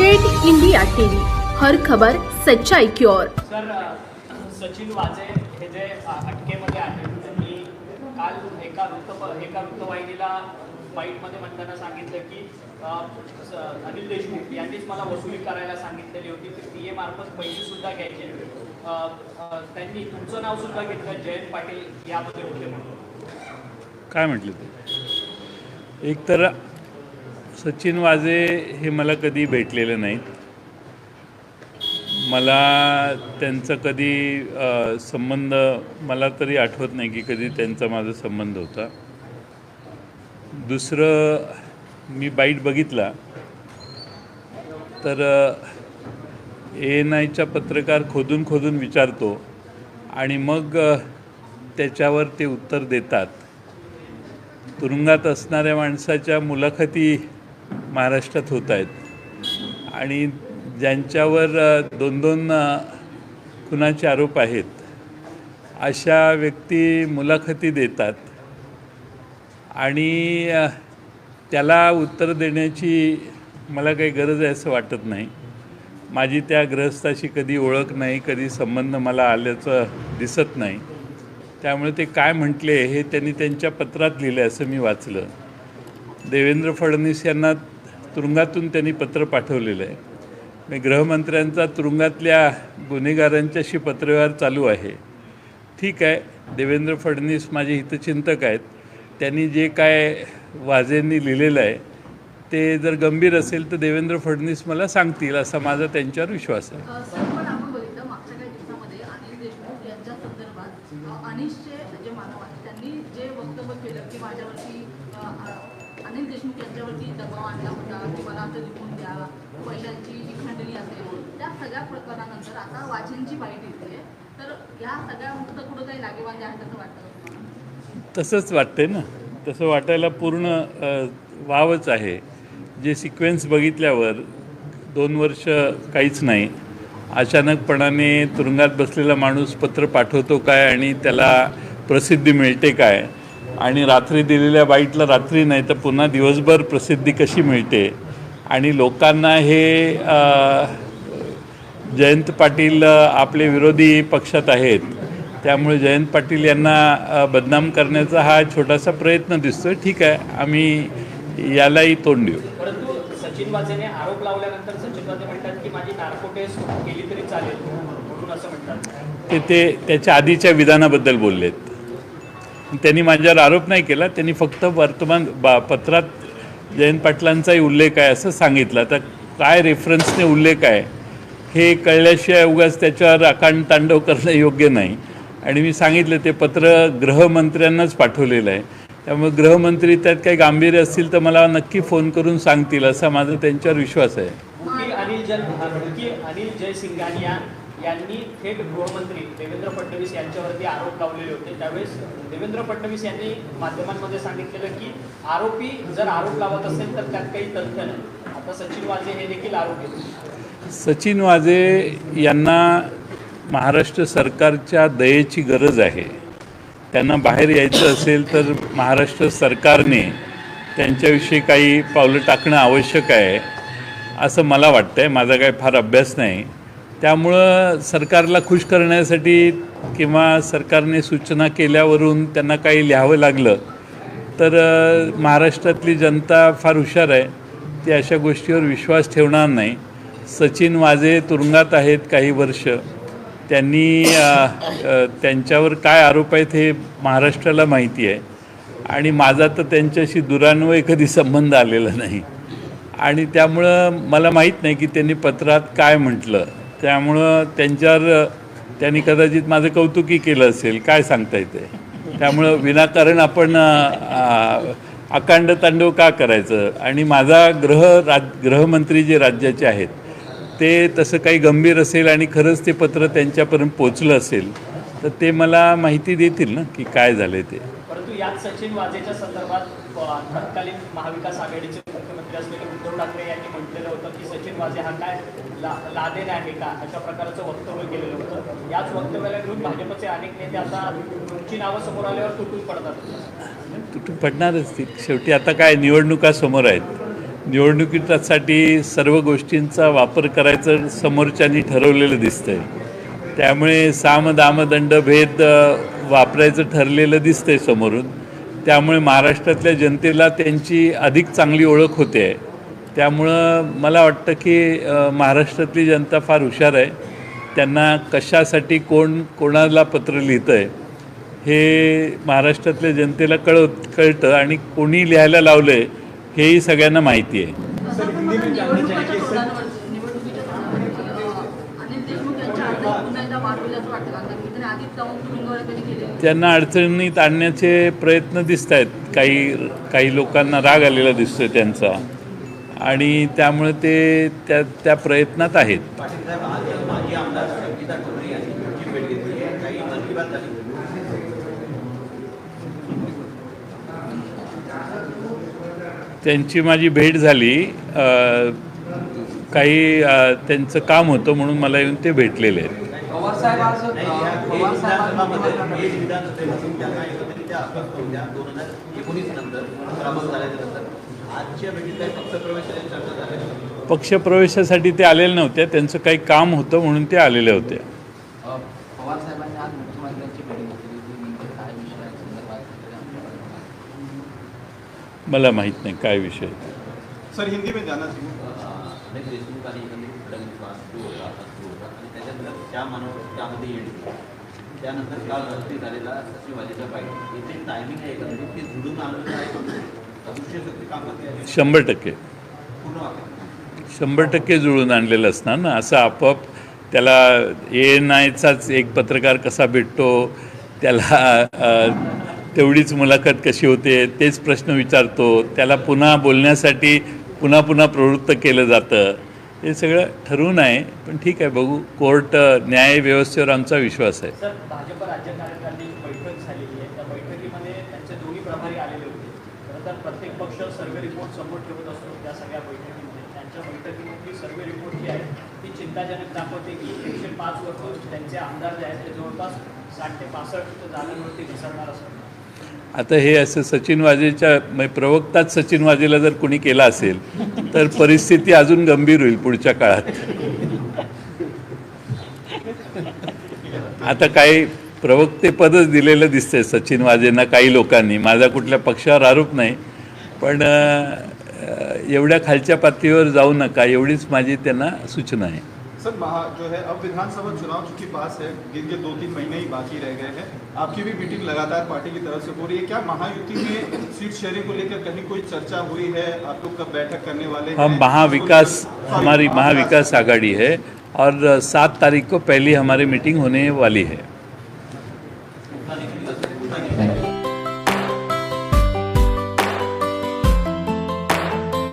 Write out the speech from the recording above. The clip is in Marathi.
डेट इंडिया टीव्ही हर खबर सच्चाई की ओर. सर सचिन वाजे हे जे अटकेमध्ये आहेत त्यांनी काल एका वृत्त एका वृत्तवाहिनीला बाईटमध्ये म्हणताना सांगितलं की अनिल देशमुख यांनीच मला वसुली करायला सांगितलेली होती. ते पी ए मार्फत पैसे सुद्धा घ्यायचे. त्यांनी तुमचं नाव सुद्धा घेतलं जयंत पाटील यामध्ये होते म्हणून. काय म्हटलं ते? एक तर सचिन वाजे हे मला कधी भेटलेले नाहीत. मला त्यांचा कधी संबंध मला तरी आठवत नाही की कधी त्यांचा माझा संबंध होता. दुसरं मी बाईट बघितला. तर ए एन आयचा पत्रकार खोदून खोदून विचारतो आणि मग त्याच्यावर ते उत्तर देतात. तुरुंगात असणाऱ्या माणसाच्या मुलाखती महाराष्ट्रात होत आहेत. आणि ज्यांच्यावर दोन दोन खुनाचे आरोप आहेत अशा व्यक्ती मुलाखती देतात आणि त्याला उत्तर देण्याची मला काही गरज आहे असं वाटत नाही. माझी त्या ग्रहस्थाशी कधी ओळख नाही कधी संबंध मला आल्याचं दिसत नाही. त्यामुळे ते काय म्हटले हे त्यांनी त्यांच्या पत्रात लिहिलं असं मी वाचलं. देवेंद्र फडणवीस यांना तुरुंगातून त्यांनी पत्र पाठवलेलं आहे. मी गृहमंत्र्यांचा तुरुंगातल्या गुन्हेगारांच्याशी पत्रव्यवहार चालू आहे. ठीक आहे देवेंद्र फडणवीस माझे हितचिंतक आहेत. त्यांनी जे काय वाजेंनी लिहिलेलं आहे ते जर गंभीर असेल तर देवेंद्र फडणवीस मला सांगतील असा माझा त्यांच्यावर विश्वास आहे अ, सर पण आपण बघितलं मागच्या काही दिवसामध्ये अनिल देशमुख यांच्या संदर्भात अ, अनिशचे जे मानव आहेत त्यांनी जे वक्तव्य केलं की माझ्यावरती अ, अ, अनिल देशमुख यांच्यावरती दबाव आणला होता. की मला आता लिहून द्या. पैशांची जी खंडणी असेल त्या सगळ्या प्रकरणानंतर आता वाचनची बाईट येते. तर या सगळ्या मुक्त कुठं काही लागेबागे आहेत असं वाटतं तसंच वाटतंय ना. तसं वाटायला पूर्ण वावच आहे. जे सिक्वेन्स बघितल्यावर दोन वर्ष काहीच नाही. अचानकपणाने तुरुंगात बसलेला माणूस पत्र पाठवतो काय आणि त्याला प्रसिद्धी मिळते काय? आणि रात्री दिलेल्या बाईटला रात्री नाही तर पुन्हा दिवसभर प्रसिद्धी कशी मिळते? आणि लोकांना हे जयंत पाटील आपले विरोधी पक्षात आहेत त्यामुळे जयंत पाटील यांना बदनाम करण्याचा हा छोटासा प्रयत्न दिसतोय. ठीक आहे आम्ही यालाही तोंड देऊ. परंतु सचिन वाजेने आरोप लावल्यानंतर सचिन वाजे म्हणतात की माझी नार्को टेस्ट केली तरी चालेल म्हणून असं म्हणतात. ते ते त्याच्या आधीच्या विधानाबद्दल बोललेत. त्यांनी माझ्यावर आरोप नाही केला त्यांनी फक्त वर्तमान बा पत्रात जयंत पाटलांचाही उल्लेख आहे असं सांगितलं. तर काय रेफरन्सने उल्लेख आहे? हे कळल्याशिवाय उगाच त्याच्यावर आकांड तांडव करणं योग्य नाही. आणि मी सांगितलं ते पत्र गृहमंत्र्यांनाच पाठवलेलं आहे. त्यामुळे गृहमंत्री त्यात काही गांभीर्य असतील तर मला नक्की फोन करून सांगतील असा माझा त्यांच्यावर विश्वास आहे. यांनी थेट गृहमंत्री देवेंद्र फडणवीस यांच्यावरती आरोप लावलेले होते. त्यावेळेस देवेंद्र फडणवीस यांनी माध्यमांमध्ये सांगितलेलं की आरोपी जर आरोप लावत असेल तर त्यात काही तथ्य नाही. आता सचिन वाजे हे देखील आरोपी सचिन वाजे यांना महाराष्ट्र सरकारच्या दयेची गरज आहे. त्यांना बाहेर यायचं असेल तर महाराष्ट्र सरकारने त्यांच्याविषयी काही पावलं टाकणं आवश्यक आहे असं मला वाटतं आहे माझा काही फार अभ्यास नाही. त्यामुळं सरकारला खुश करण्यासाठी किंवा सरकारने सूचना केल्यावरून त्यांना काही लिहावं लागलं तर महाराष्ट्रातली जनता फार हुशार आहे. ती अशा गोष्टीवर विश्वास ठेवणार नाही. सचिन वाजे तुरुंगात आहेत काही वर्ष. त्यांनी त्यांच्यावर काय आरोप आहेत हे महाराष्ट्राला माहिती आहे. आणि माझा तर त्यांच्याशी दुरान्वय कधी संबंध आलेला नाही. आणि त्यामुळं मला माहीत नाही की त्यांनी पत्रात काय म्हटलं. त्यामुळं त्यांच्यावर त्यांनी कदाचित माझं कौतुकी केलं असेल. काय सांगता येते? त्यामुळं विनाकारण आपण अकांड तांडव का करायचं? आणि माझा ग्रह राज गृहमंत्री जे राज्याचे आहेत ते तसं काही गंभीर असेल आणि खरंच ते पत्र त्यांच्यापर्यंत पोचलं असेल तर ते मला माहिती देतील ना की काय झालं ते. परंतु यात सचिन वाजेच्या संदर्भात तत्कालीन महाविकास आघाडीचे मुख्यमंत्री असलेले उद्धव ठाकरे यांनी म्हटलेलं होतं की सचिन वाजे हा काय ला लादेन आहे का? अशा प्रकारचं वक्तव्य केलेलं होतं. याच वक्तव्याला घेऊन भाजपचे अनेक नेते आता तुमची नावं समोर आल्यावर तुटून पडतात. तुटून पडणारच ती. शेवटी आता काय निवडणुका समोर आहेत. निवडणुकीसाठी सर्व गोष्टींचा वापर करायचं समोरच्यांनी ठरवलेलं दिसतंय. त्यामुळे साम दाम भेद वापरायचं ठरलेलं दिसतंय समोरून. त्यामुळे महाराष्ट्रातल्या जनतेला त्यांची अधिक चांगली ओळख होते. आहे त्यामुळं मला वाटतं की महाराष्ट्रातली जनता फार हुशार आहे. त्यांना कशासाठी कोण कोणाला पत्र लिहितं आहे हे महाराष्ट्रातल्या जनतेला कळत कळतं आणि कोणी लिहायला लावलं आहे हेही सगळ्यांना माहिती आहे. त्यांना अडचणीत आणण्याचे प्रयत्न दिसत आहेत काही काही लोकांना राग आलेला दिसतोय त्यांचा. आणि त्यामुळे ते त्या त्या प्रयत्नात आहेत. त्यांची माझी भेट झाली. काही त्यांचं काम होतं म्हणून मला येऊन ते भेटलेले आहेत. पवार साहेब आज नाही या अ, बीड पवार विधानसभामध्ये साहेबांनी बीड विधानसभेपासून त्यांना एकत्रित त्या अस्वस्थ होत्या दोन हजार एकोणीस नंतर पराभव झाल्याच्यानंतर आजच्या भेटीत काही पक्षप्रवेशाची चर्चा झाली पक्षप्रवेशासाठी ते आलेले नव्हते त्यांचं काही काम होतं म्हणून ते आलेले होते. मला माहीत नाही काय विषय सर हिंदी में जाना चाहिए. त्याच्यानंतर त्या मानव त्यामध्ये येणे. त्यानंतर काल रात्री झालेला सचिवाजीचा पाहिजे इथे टायमिंग आहे एकंदरीत ते जुडून आणलं आहे अदृश्य शक्ती शंभर टक्के. शंभर टक्के जुळून आणलेलं असणार ना? असं आपोआप त्याला ए एन आयचाच एक पत्रकार कसा भेटतो? त्याला तेवढीच मुलाखत कशी होते? तेच प्रश्न विचारतो. त्याला पुन्हा बोलण्यासाठी पुन्हा पुन्हा प्रवृत्त केलं जातं. हे सगळं ठरवून आहे पण ठीक आहे बघू. कोर्ट न्याय व्यवस्थेवर आमचा विश्वास आहे. भाजप राज्य कार्यकारिणी बैठक झालेली आहे. त्या बैठकीमध्ये त्यांचे दोन्ही प्रभारी आलेले होते. खरं तर प्रत्येक पक्ष सर्वे रिपोर्ट समोर ठेवत असतो त्या सगळ्या बैठकीमध्ये. त्यांच्या बैठकीमधली सर्वे रिपोर्ट जी आहे ती चिंताजनक दाखवते की एकशे पाच वर्ष त्यांचे आमदार जे आहेत ते जवळपास साठ ते पासष्ट जागांवरती घसरणार असतात. आता हे असं सचिन वाजेच्या म्हणजे प्रवक्ताच सचिन वाजेला जर कुणी केला असेल तर परिस्थिती अजून गंभीर होईल पुढच्या काळात. आता काही प्रवक्तेपदच दिलेलं दिसतंय सचिन वाजेंना काही लोकांनी. माझा कुठल्या पक्षावर आरोप नाही पण एवढ्या खालच्या पातळीवर जाऊ नका एवढीच माझी त्यांना सूचना आहे. सर महा जो है अब विधानसभा चुनाव चूँकि पास है जिनके दो तीन महीने ही बाकी रह गए हैं। आपकी भी मीटिंग लगातार पार्टी की तरफ़ से हो रही है। क्या महायुति में सीट शेयरिंग को लेकर कहीं कोई चर्चा हुई है? आप लोग कब बैठक करने वाले हम महाविकास हमारी महाविकास आघाड़ी है और सात तारीख को पहली हमारी मीटिंग होने वाली है।